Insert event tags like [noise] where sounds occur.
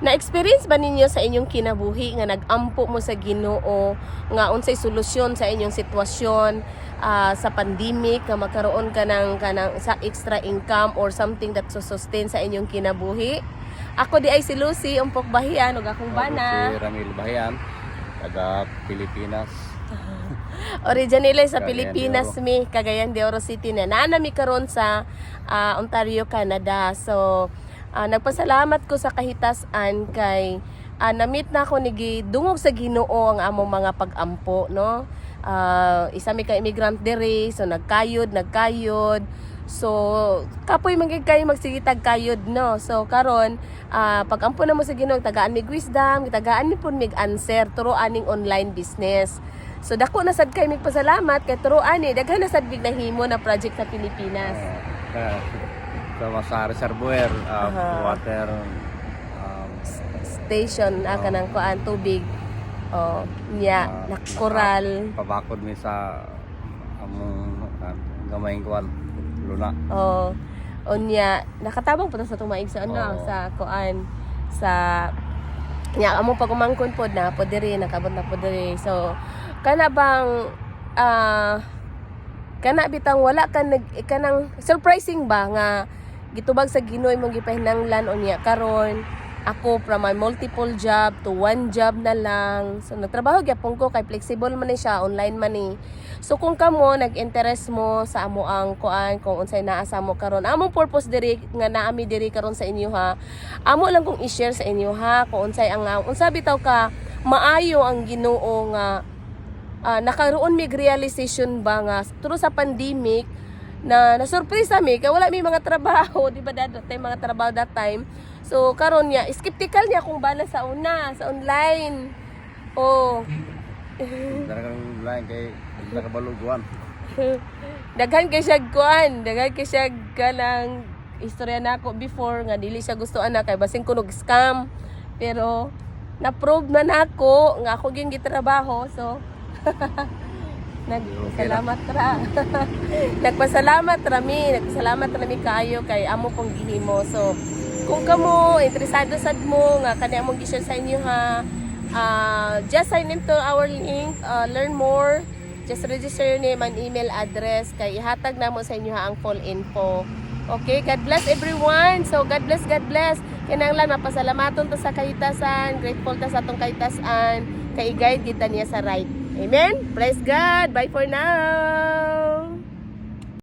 Na-experience ba ninyo sa inyong kinabuhi nga nag-ampo mo sa Ginoo nga unsay solusyon sa inyong sitwasyon ah, sa pandemic nga magkaroon ka ng kanang sa extra income or something that sustain sa inyong kinabuhi? Ako di ay si Lucy, umpok bahian ug akong bana. Si Ramil Bahayan, taga Pilipinas. [laughs] Originally sa Cagayan de Pilipinas Oro. mi, Cagayan de Oro City na naanami karon sa ah, Ontario, Canada. So ah, nagpasalamat ko sa kahitasan kay ah, na-meet na ako ni dungog sa Ginoo ang among mga pag-ampo, no? Ah, isa mi ka immigrant diri, so nagkayod, nagkayod. So, kapoy magig kayo magsigitag kayod, no? So, karon ah, pag-ampo na mo sa Ginoo, tagaan mig wisdom, tagaan mi pun mig answer turo aning online business. So dako na sad kay mig pasalamat kay turuan ni daghan na sad big nahimo na project sa Pilipinas. Uh, sa sa reservoir, uh, Aha. water, um, Station na Oo. kanang kuan tubig. Oh, nya Ah, nakoral. pabakod mi sa among uh, gamayng kuan luna. Oh, unya nakatabang pa sa tumaig sa ano Oo. sa kuan sa nya amo pag umangkon pod na pod diri nakabot na pod diri. So kana bang ah kana bitang wala ka nag kanang surprising ba nga gitubag sa Ginoo imong gipahinanglan unya karon ako from my multiple job to one job na lang. So nagtrabaho gyapon ko kay flexible man ni siya, online man ni. So kung kamo nag-interest mo sa amo ang kuan kung unsay naa sa mo karon, among purpose diri nga naami diri karon sa inyo ha. Amo lang kong i-share sa inyo ha kung unsay ang unsa bitaw ka maayo ang Ginoo nga ah, nakaroon mig realization ba nga turo sa pandemic na nasurpresa mi kay wala mi mga trabaho [laughs] di ba dad tay mga trabaho that time. So karon niya skeptical niya kung bala sa una sa online. Oh. [laughs] Kang lain kay nakabaluguan. [laughs] daghan kay siya kuan daghan kay siya kanang istorya nako before nga dili siya gusto ana kay basing kunog scam. Pero na-prove na nako nga ako gyud gitrabaho so Nagpasalamat ra. [laughs] Nagpasalamat rami, nagpasalamat rami kaayo kay amo pong gihimo. So, kung kamo interesado sad mo nga kani among gi-share sa inyo ha, ah, just sign into our link, ah, learn more. Just register your name and email address kay ihatag na mo sa inyo ha ang full info. Okay, God bless everyone. So, God bless, God bless. Kinanglan mapasalamaton ta sa kahitasan, grateful ta sa atong kahitasan, kay guide kita niya sa right. Amen. Praise God. Bye for now.